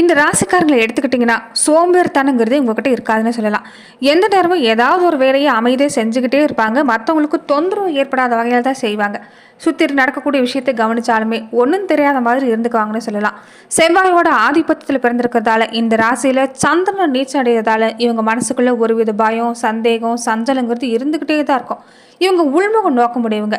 இந்த ராசிக்காரங்களை எடுத்துக்கிட்டிங்கன்னா சோம்பேறித்தனங்கிறது உங்ககிட்ட இருக்காதுன்னு சொல்லலாம். எந்த நேரமும் ஏதாவது ஒரு வேலையை அமைதியாக செஞ்சுக்கிட்டே இருப்பாங்க. மற்றவங்களுக்கு தொந்தரவு ஏற்படாத வகையில் தான் செய்வாங்க. சுற்றி நடக்கக்கூடிய விஷயத்தை கவனிச்சாலுமே ஒன்றும் தெரியாத மாதிரி இருந்துக்குவாங்கன்னு சொல்லலாம். செவ்வாயோட ஆதிபத்தியத்தில் பிறந்திருக்கிறதால இந்த ராசியில் சந்திரன் நீச்சல் அடைகிறதால இவங்க மனசுக்குள்ளே ஒருவித பயம் சந்தேகம் சஞ்சலங்கிறது இருந்துக்கிட்டே தான் இருக்கும். இவங்க உள்முகம் நோக்க முடியவங்க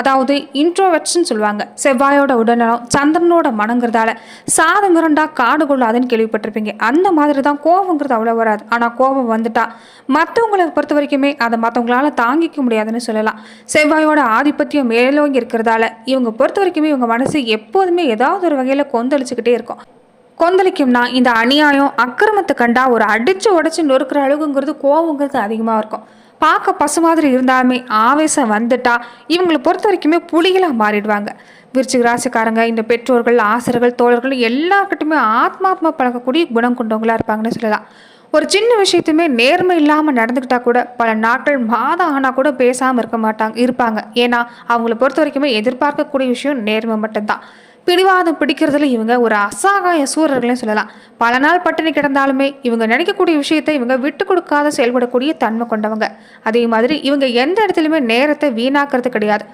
அதாவது இன்ட்ரோவெட்ஸ்ன்னு சொல்லுவாங்க. செவ்வாயோட உடல்நலம் சந்திரனோட மனங்கிறதால சாதம் மிரண்டா காடு கொள்ளாதுன்னு கேள்விப்பட்டிருப்பீங்க. அந்த மாதிரி தான் கோபங்கிறது அவ்வளோ வராது. ஆனால் கோபம் வந்துட்டா மற்றவங்களை பொறுத்த வரைக்குமே அதை மற்றவங்களால தாங்கிக்க முடியாதுன்னு சொல்லலாம். செவ்வாயோட ஆதிபத்தியம் மேலோங்கி இருக்கிறதால இவங்க பொறுத்த வரைக்குமே இவங்க மனசு எப்போதுமே ஏதாவது ஒரு வகையில் கொந்தளிச்சுக்கிட்டே இருக்கும். கொந்தளிக்கும்னா இந்த அநியாயம் அக்கிரமத்தை கண்டா ஒரு அடிச்சு உடச்சு நொறுக்கிற அளவுங்கிறது கோவங்கிறது அதிகமாக இருக்கும். பார்க்க பசு மாதிரி இருந்தாலுமே ஆவேசம் வந்துட்டா இவங்களை பொறுத்த வரைக்குமே புலிகளாக மாறிடுவாங்க. விருச்சிக ராசிக்காரங்க இந்த பெற்றோர்கள் ஆசிரியர்கள் தோழர்கள் எல்லாருக்கிட்டுமே ஆத்மாத்மா பழகக்கூடிய குணம் கொண்டவங்களா இருப்பாங்கன்னு சொல்லலாம். ஒரு சின்ன விஷயத்தையுமே நேர்மை இல்லாமல் நடந்துக்கிட்டா கூட பல நாட்கள் மாதம் ஆனால் கூட பேசாமல் இருக்க மாட்டாங்க இருப்பாங்க. ஏன்னா அவங்கள பொறுத்த வரைக்குமே எதிர்பார்க்கக்கூடிய விஷயம் நேர்மை மட்டும்தான். பிடிவாதம் பிடிக்கிறதுல இவங்க ஒரு அசாகாய சூரர்களையும் சொல்லலாம். பல நாள் பட்டினி கிடந்தாலுமே இவங்க நினைக்கக்கூடிய விஷயத்தை இவங்க விட்டு கொடுக்காத செயல்படக்கூடிய தன்மை கொண்டவங்க. அதே மாதிரி இவங்க எந்த இடத்துலையுமே நேரத்தை வீணாக்கிறது கிடையாது.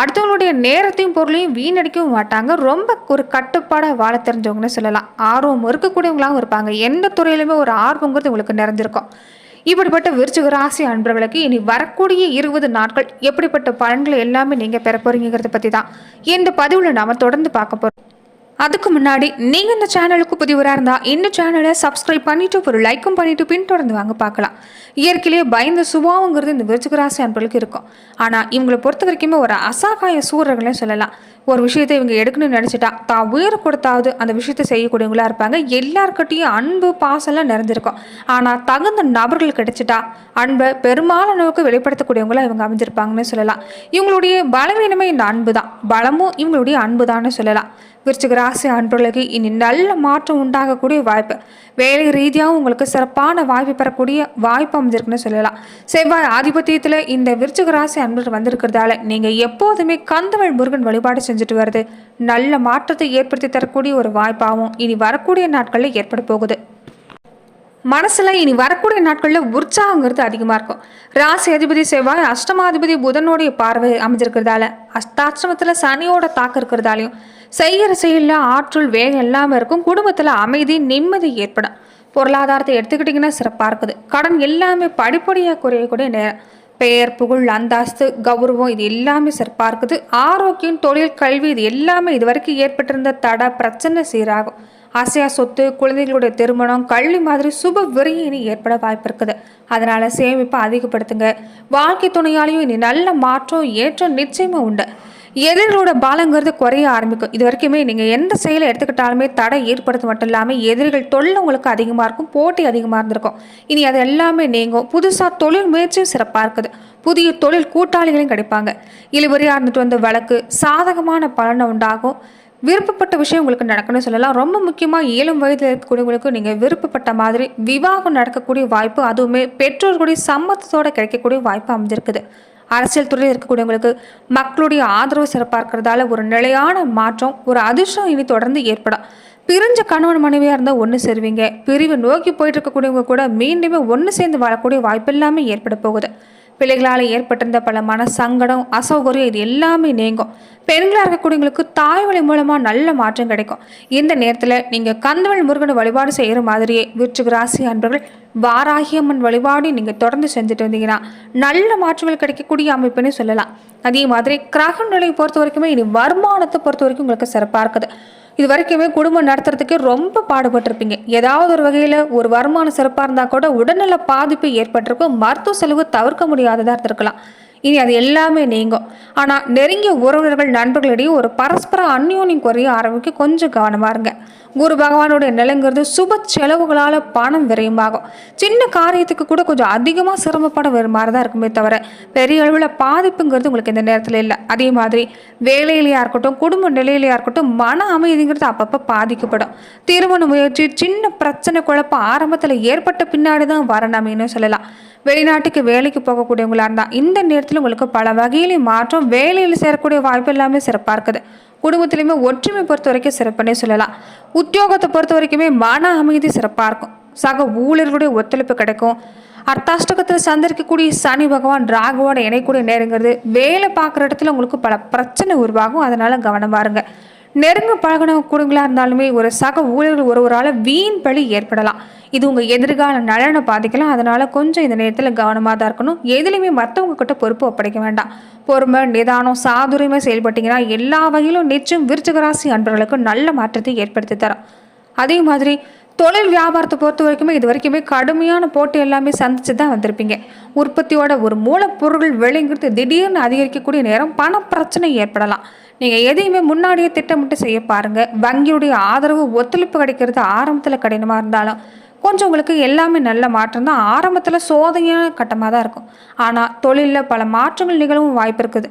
அடுத்தவங்களுடைய நேரத்தையும் பொருளையும் வீணடிக்கவும் மாட்டாங்க. ரொம்ப ஒரு கட்டுப்பாடாக வாழ தெரிஞ்சவங்கன்னு சொல்லலாம். ஆர்வம் இருக்கக்கூடியவங்களாகவும் இருப்பாங்க. எந்த துறையிலுமே ஒரு ஆர்வங்கிறது உங்களுக்கு நிறைஞ்சிருக்கும். இப்படிப்பட்ட விருச்சிக ராசி அன்பர்களுக்கு இனி வரக்கூடிய இருபது நாட்கள் எப்படிப்பட்ட பலன்களை எல்லாமே நீங்கள் பெற போறீங்கிறத பற்றி தான் இந்த பதிவில் நாம் தொடர்ந்து பார்க்க போகிறோம் அதுக்கு முன்னாடி நீங்கள் இந்த சேனலுக்கு புதிவராக இருந்தால் இந்த சேனலை சப்ஸ்கிரைப் பண்ணிட்டு ஒரு லைக்கும் பண்ணிட்டு பின்தொடர்ந்து வாங்க பார்க்கலாம். இயற்கையிலேயே பயந்த சுபாவங்கிறது இந்த விருச்சிகராசி அன்பர்களுக்கு இருக்கும். ஆனால் இவங்களை பொறுத்த வரைக்குமே ஒரு அசாகாய சூரர்களே சொல்லலாம். ஒரு விஷயத்தை இவங்க எடுக்கணும்னு நினச்சிட்டா தான் உயிர் கொடுத்தாவது அந்த விஷயத்தை செய்யக்கூடியவங்களா இருப்பாங்க. எல்லாருக்கிட்டையும் அன்பு பாசம்லாம் நிறைஞ்சிருக்கும் ஆனால் தகுந்த நபர்கள் கிடைச்சிட்டா அன்பை பெரும்பாலானவுக்கு வெளிப்படுத்தக்கூடியவங்களாக இவங்க அமைஞ்சிருப்பாங்கன்னு சொல்லலாம். இவங்களுடைய பலவீனமே இந்த அன்பு தான் பலமும் இவங்களுடைய அன்பு தான்னு சொல்லலாம். விருச்சிக ராசி அன்பர்களுக்கு இனி நல்ல மாற்றம் உண்டாகக்கூடிய வாய்ப்பு. வேலை ரீதியாகவும் உங்களுக்கு சிறப்பான வாய்ப்பு பெறக்கூடிய வாய்ப்பு அமைஞ்சிருக்குன்னு சொல்லலாம். செவ்வாய் ஆதிபத்தியத்தில் இந்த விருச்சிக ராசி அன்பர்கள் வந்திருக்கிறதால நீங்கள் எப்போதுமே கந்தவள் முருகன் வழிபாடு செஞ்சுட்டு வருது நல்ல மாற்றத்தை ஏற்படுத்தி தரக்கூடிய ஒரு வாய்ப்பாகவும் இனி வரக்கூடிய நாட்களில் ஏற்பட போகுது. மனசுல இனி வரக்கூடிய நாட்களில் உற்சாகங்கிறது அதிகமாக இருக்கும். ராசி அதிபதி செவ்வாய் அஷ்டமாதிபதி புதனுடைய பார்வை அமைஞ்சிருக்கிறதால அஷ்டாஷ்டமத்தில் சனியோட தாக்கம் இருக்கிறதாலையும் செய்கிற செயலில் ஆற்றல் வேகம் இல்லாமல் இருக்கும். குடும்பத்தில் அமைதி நிம்மதி ஏற்படும். பொருளாதாரத்தை எடுத்துக்கிட்டிங்கன்னா சிறப்பாக இருக்குது. கடன் எல்லாமே படிப்படியாக குறையக்கூடிய நேரம். பெயர் புகழ் அந்தாஸ்து கௌரவம் இது எல்லாமே சிறப்பாக இருக்குது ஆரோக்கியம் தொழில் கல்வி இது எல்லாமே இது வரைக்கும் ஏற்பட்டிருந்த தடை பிரச்சனை சீராகும். ஆசையா சொத்து குழந்தைகளுடைய திருமணம் கல்வி மாதிரி சுப விரையும் இனி ஏற்பட வாய்ப்பு இருக்குது அதனால சேமிப்பை அதிகப்படுத்துங்க. வாழ்க்கை துணையாலையும் இனி நல்ல மாற்றம் ஏற்றம் நிச்சயமும் உண்டு. எதிரிகளோட பாலங்கிறது குறைய ஆரம்பிக்கும். இது வரைக்குமே நீங்கள் எந்த செயலை எடுத்துக்கிட்டாலுமே தடை ஏற்படுத்த மட்டும் இல்லாமல் எதிரிகள் தொல்லை உங்களுக்கு அதிகமாக இருக்கும் போட்டி அதிகமாக இருந்திருக்கும். இனி அது எல்லாமே நீங்கும். புதுசாக தொழில் முயற்சியும் சிறப்பாக இருக்குது. புதிய தொழில் கூட்டாளிகளையும் கிடைப்பாங்க. இழுபறியாக இருந்துட்டு வந்த வழக்கு சாதகமான பலனை உண்டாகும். விருப்பப்பட்ட விஷயம் உங்களுக்கு நடக்கணும்னு சொல்லலாம். ரொம்ப முக்கியமாக ஏழும் வயதில் இருக்கக்கூடியவங்களுக்கு நீங்கள் விருப்பப்பட்ட மாதிரி விவாகம் நடக்கக்கூடிய வாய்ப்பு அதுவுமே பெற்றோர்களுடைய சம்மத்தத்தோடு கிடைக்கக்கூடிய வாய்ப்பு அமைஞ்சிருக்குது. அரசியல் துறையில் இருக்கக்கூடியவங்களுக்கு மக்களுடைய ஆதரவு சிறப்பாக இருக்கிறதால ஒரு நிலையான மாற்றம் ஒரு அதிர்ஷ்டம் இனி தொடர்ந்து ஏற்படும் பிரிஞ்ச கணவன் மனைவியாக இருந்தால் ஒன்று சேருவீங்க. பிரிவு நோக்கி போயிட்டு இருக்கக்கூடியவங்க கூட மீண்டுமே ஒன்று சேர்ந்து வாழக்கூடிய வாய்ப்பு எல்லாமே ஏற்பட போகுது. பிள்ளைகளால் ஏற்பட்டிருந்த பல மன சங்கடம் அசௌகரியம் இது எல்லாமே நீங்கும். பெண்களாக இருக்கக்கூடியவங்களுக்கு தாய் வழி மூலமாக நல்ல மாற்றம் கிடைக்கும். இந்த நேரத்தில் நீங்கள் கந்தவள் முருகனை வழிபாடு செய்கிற மாதிரியே விருச்சிக ராசி அன்பர்கள் வாராகியம்மன் வழிபாடு நீங்கள் தொடர்ந்து செஞ்சுட்டு வந்தீங்கன்னா நல்ல மாற்றங்கள் கிடைக்கக்கூடிய அமைப்புன்னு சொல்லலாம். அதே மாதிரி கிரக நிலையை பொறுத்த வரைக்குமே இனி வருமானத்தை பொறுத்த வரைக்கும் உங்களுக்கு சிறப்பாக இருக்குது. இது வரைக்குமே குடும்பம் நடத்துறதுக்கு ரொம்ப பாடுபட்டிருப்பீங்க. ஏதாவது ஒரு வகையில் ஒரு வருமானம் சிறப்பாக இருந்தால் கூட உடல்நல பாதிப்பு ஏற்பட்டிருக்கும். மருத்துவ செலவு தவிர்க்க முடியாததாக இருந்திருக்கலாம். இனி அது எல்லாமே நீங்கும். ஆனால் நெருங்கிய உறவினர்கள் நண்பர்களிடையே ஒரு பரஸ்பர அந்யோன்யம் குறைய ஆரம்பிக்க கொஞ்சம் கவனமாக இருங்க. குரு பகவானுடைய நிலைங்கிறது சுப செலவுகளால் பணம் விரயமாகும். சின்ன காரியத்துக்கு கூட கொஞ்சம் அதிகமாக சிரமப்பட வரும் மாதிரி தான் இருக்குமே தவிர பெரிய அளவில் பாதிப்புங்கிறது உங்களுக்கு இந்த நேரத்தில் இல்லை. அதே மாதிரி வேலையிலையாக இருக்கட்டும் குடும்ப நிலையிலையாக இருக்கட்டும் மன அமைதிங்கிறது அப்பப்போ பாதிக்கப்படும். திருமண முயற்சி சின்ன பிரச்சனை குழப்பம் ஆரம்பத்தில் ஏற்பட்ட பின்னாடி தான் வரணும்னு சொல்லலாம். வெளிநாட்டுக்கு வேலைக்கு போகக்கூடியவங்களா இருந்தால் இந்த நேரத்தில் உங்களுக்கு பல வகையிலையும் மாற்றம் வேலையில் சேரக்கூடிய வாய்ப்பு எல்லாமே சிறப்பாக இருக்குது. குடும்பத்திலையுமே ஒற்றுமை பொறுத்த வரைக்கும் சிறப்புன்னே சொல்லலாம். உத்தியோகத்தை பொறுத்த வரைக்குமே மன அமைதி சிறப்பாக இருக்கும். சக ஊழியர்களுடைய ஒத்துழைப்பு கிடைக்கும். அர்த்தாஷ்டகத்தில் சந்தரிக்கக்கூடிய சனி பகவான் ராகுவோட இணைக்கூடிய நேரங்கிறது வேலை பார்க்குற இடத்துல உங்களுக்கு பல பிரச்சனை உருவாகும். அதனால கவனமாக இருங்க. நெருங்க பழகின குடுங்களா இருந்தாலுமே ஒரு சக ஊழியர்கள் ஒருவரால் வீண் பழி ஏற்படலாம். இது உங்கள் எதிர்கால நலனை பாதிக்கலாம். அதனால் கொஞ்சம் இந்த நேரத்தில் கவனமாக தான் இருக்கணும். எதுலேயுமே மற்றவங்க கிட்ட பொறுப்பு ஒப்படைக்க வேண்டாம். பொறுமை நிதானம் சாதுரியமாக செயல்பட்டீங்கன்னா எல்லா வகையிலும் நிச்சயம் விருச்சகராசி அன்பர்களுக்கு நல்ல மாற்றத்தை ஏற்படுத்தி தரும். அதே மாதிரி தொழில் வியாபாரத்தை பொறுத்த வரைக்குமே இது வரைக்குமே கடுமையான போட்டி எல்லாமே சந்திச்சு தான் வந்திருப்பீங்க. உற்பத்தியோட ஒரு மூலப்பொருள் விலைங்கிறது திடீர்னு அதிகரிக்கக்கூடிய நேரம் பண பிரச்சனை ஏற்படலாம். நீங்கள் எதையுமே முன்னாடியே திட்டமிட்டு செய்ய பாருங்கள் வங்கியுடைய ஆதரவு ஒத்துழைப்பு கிடைக்கிறது ஆரம்பத்தில் கடினமாக இருந்தாலும் கொஞ்சம் உங்களுக்கு எல்லாமே நல்ல மாற்றம் தான். ஆரம்பத்தில் சோதனையான கட்டமாக தான் இருக்கும். ஆனால் தொழிலில் பல மாற்றங்கள் நிகழவும் வாய்ப்பு இருக்குது.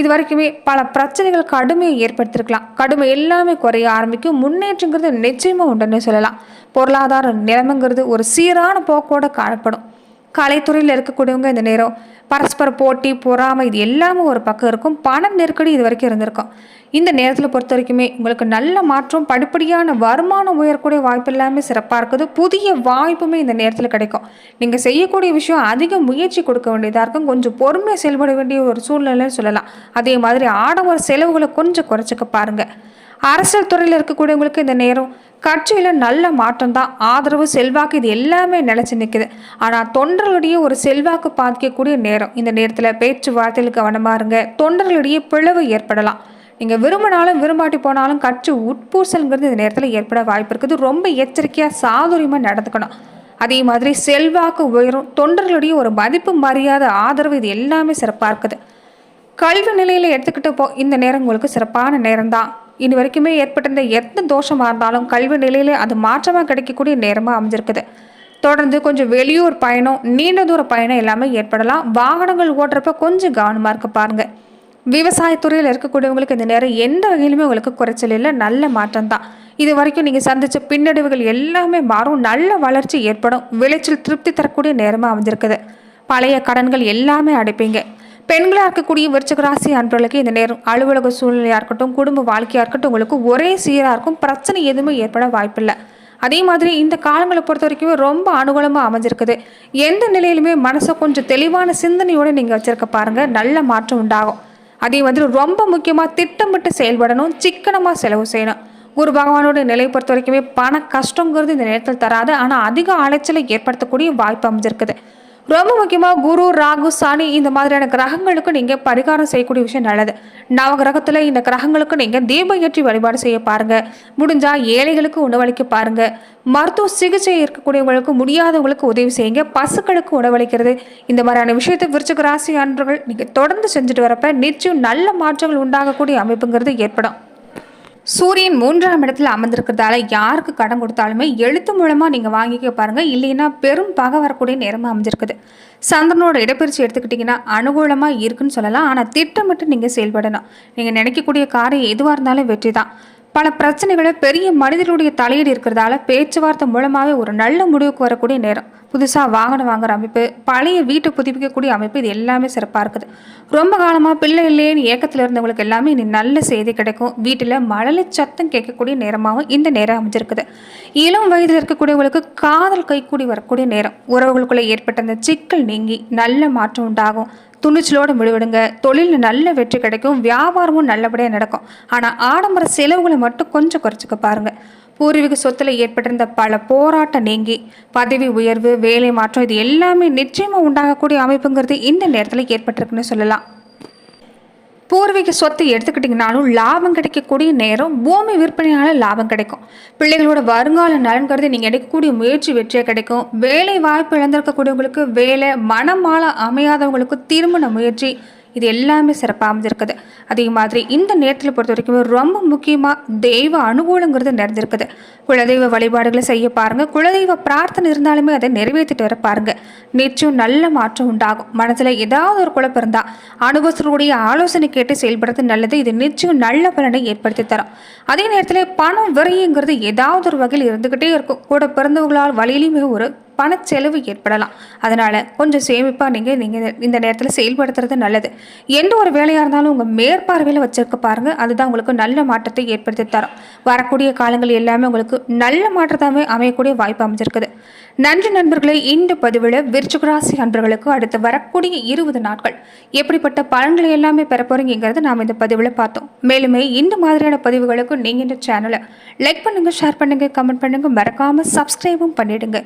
இது வரைக்குமே பல பிரச்சனைகள் கடுமையை ஏற்படுத்தியிருக்கலாம் கடுமை எல்லாமே குறைய ஆரம்பிக்கும். முன்னேற்றங்கிறது நிச்சயமாக உண்டுன்னு சொல்லலாம். பொருளாதார நிலைமைங்கிறது ஒரு சீரான போக்கோட காணப்படும். கலைத்துறையில் இருக்கக்கூடியவங்க இந்த நேரம் பரஸ்பர போட்டி பொறாமை இது எல்லாமே ஒரு பக்கம் இருக்கும். பண நெருக்கடி இது வரைக்கும் இருந்திருக்கும். இந்த நேரத்தில் பொறுத்த வரைக்குமே உங்களுக்கு நல்ல மாற்றம் படிப்படியான வருமானம் உயரக்கூடிய வாய்ப்பு எல்லாமே சிறப்பாக இருக்குது. புதிய வாய்ப்புமே இந்த நேரத்தில் கிடைக்கும். நீங்கள் செய்யக்கூடிய விஷயம் அதிக முயற்சி கொடுக்க வேண்டியதாக இருக்கும். கொஞ்சம் பொறுமையாக செயல்பட வேண்டிய ஒரு சூழ்நிலைன்னு சொல்லலாம். அதே மாதிரி ஆடம்பர செலவுகளை கொஞ்சம் குறைச்சிக்க பாருங்கள் அரசியல் துறையில் இருக்கக்கூடியவங்களுக்கு இந்த நேரம் கட்சியில் நல்ல மாற்றம் தான் ஆதரவு செல்வாக்கு இது எல்லாமே நிலச்சி நிற்குது ஆனால் தொண்டர்களுடைய ஒரு செல்வாக்கு பாதிக்கக்கூடிய நேரம். இந்த நேரத்தில் பேச்சுவார்த்தையில் கவனமாக இருங்க. தொண்டர்களுடைய பிளவு ஏற்படலாம். நீங்கள் விரும்பினாலும் விரும்பாட்டி போனாலும் கட்சி உட்பூசல்ங்கிறது இந்த நேரத்தில் ஏற்பட வாய்ப்பு இருக்குது. ரொம்ப எச்சரிக்கையாக சாதுரியமாக நடந்துக்கணும். அதே மாதிரி செல்வாக்கு உயரும். தொண்டர்களுடைய ஒரு மதிப்பு மரியாதை ஆதரவு இது எல்லாமே சிறப்பாக இருக்குது. கல்வி நிலையில் எடுத்துக்கிட்டு போ இந்த நேரம் உங்களுக்கு சிறப்பான நேரம் தான் இனி வரைக்குமே ஏற்பட்டிருந்த எந்த தோஷமாக இருந்தாலும் கல்வி நிலையில் அது மாற்றமாக கிடைக்கக்கூடிய நேரமாக அமைஞ்சிருக்குது. தொடர்ந்து கொஞ்சம் வெளியூர் பயணம் நீண்ட தூர பயணம் எல்லாமே ஏற்படலாம். வாகனங்கள் ஓட்டுறப்ப கொஞ்சம் கவனமாக இருக்க பாருங்கள் விவசாயத்துறையில் இருக்கக்கூடியவங்களுக்கு இந்த நேரம் எந்த வகையிலுமே உங்களுக்கு குறைச்சல் இல்லை நல்ல மாற்றம் தான். இது வரைக்கும் நீங்கள் சந்தித்த பின்னடைவுகள் எல்லாமே மாறும். நல்ல வளர்ச்சி ஏற்படும். விளைச்சல் திருப்தி தரக்கூடிய நேரமாக அமைஞ்சிருக்குது. பழைய கடன்கள் எல்லாமே அடைப்பீங்க. பெண்களாக இருக்கக்கூடிய விருச்சக ராசி அன்பர்களுக்கு இந்த நேரம் அலுவலக சூழ்நிலையாக இருக்கட்டும் குடும்ப வாழ்க்கையாக இருக்கட்டும் உங்களுக்கு ஒரே சீராக இருக்கும். பிரச்சனை எதுவுமே ஏற்பட வாய்ப்பில்லை. அதே மாதிரி இந்த காலங்களை பொறுத்த வரைக்கும் ரொம்ப அனுகூலமாக அமைஞ்சிருக்குது. எந்த நிலையிலுமே மனசை கொஞ்சம் தெளிவான சிந்தனையோடு நீங்கள் வச்சுருக்க பாருங்கள் நல்ல மாற்றம் உண்டாகும். அதே மாதிரி ரொம்ப முக்கியமாக திட்டமிட்டு செயல்படணும் சிக்கனமாக செலவு செய்யணும். குரு பகவானோட நிலை பொறுத்த வரைக்குமே பண கஷ்டங்கிறது இந்த நேரத்தில் தராது. ஆனால் அதிக அலைச்சலை ஏற்படுத்தக்கூடிய வாய்ப்பு அமைஞ்சிருக்குது. ரொம்ப முக்கியமாக குரு ராகு சனி இந்த மாதிரியான கிரகங்களுக்கு நீங்கள் பரிகாரம் செய்யக்கூடிய விஷயம் நல்லது. நவகிரகத்தில் இந்த கிரகங்களுக்கு நீங்கள் தீபம் ஏற்றி வழிபாடு செய்ய பாருங்கள் முடிஞ்சால் ஏழைகளுக்கு உணவளிக்க பாருங்கள் மருத்துவ சிகிச்சை இருக்கக்கூடியவங்களுக்கு முடியாதவங்களுக்கு உதவி செய்யுங்க. பசுக்களுக்கு உணவளிக்கிறது. இந்த மாதிரியான விஷயத்தை விருச்சிக ராசி அன்பர்கள் நீங்கள் தொடர்ந்து செஞ்சுட்டு வரப்ப நிச்சயம் நல்ல மாற்றங்கள் உண்டாகக்கூடிய அமைப்புங்கிறது ஏற்படும். சூரியன் மூன்றாம் இடத்துல அமர்ந்திருக்கிறதால யாருக்கு கடன் கொடுத்தாலுமே எழுத்து மூலமாக நீங்கள் வாங்கிக்க பாருங்கள் இல்லைன்னா பெரும் பகை வரக்கூடிய நேரமாக அமைஞ்சிருக்குது. சந்திரனோட இடப்பெயர்ச்சி எடுத்துக்கிட்டிங்கன்னா அனுகூலமாக இருக்குன்னு சொல்லலாம். ஆனால் திட்டமிட்டு நீங்கள் செயல்படணும். நீங்கள் நினைக்கக்கூடிய காரியம் எதுவாக இருந்தாலும் வெற்றி தான் பல பிரச்சனைகளை பெரிய மனிதர்களுடைய தலையீடு இருக்கிறதால பேச்சுவார்த்தை மூலமாகவே ஒரு நல்ல முடிவுக்கு வரக்கூடிய நேரம். புதுசாக வாகனம் வாங்குற அமைப்பு பழைய வீட்டை புதுப்பிக்கக்கூடிய அமைப்பு இது எல்லாமே சிறப்பாக இருக்குது. ரொம்ப காலமாக பிள்ளை இல்லையேன்னு ஏக்கத்தில் இருந்தவங்களுக்கு எல்லாமே இனி நல்ல செய்தி கிடைக்கும். வீட்டில் மழலை சத்தம் கேட்கக்கூடிய நேரமாகவும் இந்த நேரம் அமைஞ்சிருக்குது. இளம் வயதில் இருக்கக்கூடியவங்களுக்கு காதல் கைக்கூடி வரக்கூடிய நேரம். உறவுகளுக்குள்ளே ஏற்பட்ட அந்த சிக்கல் நீங்கி நல்ல மாற்றம் உண்டாகும். துணிச்சலோடு விடுவிடுங்க தொழிலில் நல்ல வெற்றி கிடைக்கும். வியாபாரமும் நல்லபடியாக நடக்கும். ஆனால் ஆடம்பர செலவுகளை மட்டும் கொஞ்சம் குறைச்சிக்க பாருங்கள் பூர்வீக சொத்தில் ஏற்பட்டிருந்த பல போராட்டம் நீங்கி பதவி உயர்வு வேலை மாற்றம் இது எல்லாமே நிச்சயமாக உண்டாகக்கூடிய அமைப்புங்கிறது இந்த நேரத்தில் ஏற்பட்டிருக்குன்னு சொல்லலாம். பூர்வீக சொத்தை எடுத்துக்கிட்டிங்கனாலும் லாபம் கிடைக்கக்கூடிய நேரம் பூமி விற்பனையால் லாபம் கிடைக்கும். பிள்ளைகளோட வருங்கால நலன் கருதி நீங்கள் எடுக்கக்கூடிய முயற்சி வெற்றியாக கிடைக்கும். வேலை வாய்ப்பு இழந்திருக்கக்கூடியவங்களுக்கு வேலை மனமால அமையாதவங்களுக்கு திருமண முயற்சி இது எல்லாமே சிறப்பாக அமைஞ்சிருக்குது. அதே மாதிரி இந்த நேரத்தில் பொறுத்த வரைக்கும் ரொம்ப முக்கியமாக தெய்வ அனுகூலங்கிறது நிறைஞ்சிருக்குது. குலதெய்வ வழிபாடுகளை செய்ய பாருங்கள் குலதெய்வ பிரார்த்தனை இருந்தாலுமே அதை நிறைவேற்றிட்டு வர பாருங்கள் நிச்சயம் நல்ல மாற்றம் உண்டாகும். மனசில் ஏதாவது ஒரு குழப்பம் இருந்தால் அனுபவத்தினுடைய ஆலோசனை கேட்டு செயல்படுறது நல்லது. இது நிச்சயம் நல்ல பலனை ஏற்படுத்தி தரும். அதே நேரத்தில் பணம் விரையுங்கிறது ஏதாவது ஒரு வகையில் இருந்துக்கிட்டே இருக்கும். கூட பிறந்தவங்களால் வழியிலையுமே ஒரு பணச்செலவு ஏற்படலாம். அதனால் கொஞ்சம் சேமிப்பாக நீங்கள் நீங்கள் இந்த நேரத்தில் செயல்படுத்துறது நல்லது. எந்த ஒரு வேலையாக இருந்தாலும் உங்கள் மேற்பார்வையில் வச்சுருக்க பாருங்கள் அதுதான் உங்களுக்கு நல்ல மாற்றத்தை ஏற்படுத்தி தரும். வரக்கூடிய காலங்கள் எல்லாமே உங்களுக்கு நல்ல மாற்றத்தாகவே அமையக்கூடிய வாய்ப்பு அமைஞ்சிருக்குது. நன்றி நண்பர்களே இந்த பதிவில் விருச்சுகராசி அன்பர்களுக்கு அடுத்து வரக்கூடிய இருபது நாட்கள் எப்படிப்பட்ட பலன்களை எல்லாமே பெற போறீங்கிறத நாம் இந்த பதிவில் பார்த்தோம். மேலுமே இந்த மாதிரியான பதிவுகளுக்கு நீங்கள் இந்த சேனலை லைக் பண்ணுங்கள் ஷேர் பண்ணுங்கள் கமெண்ட் பண்ணுங்கள் மறக்காமல் சப்ஸ்கிரைபும் பண்ணிவிடுங்க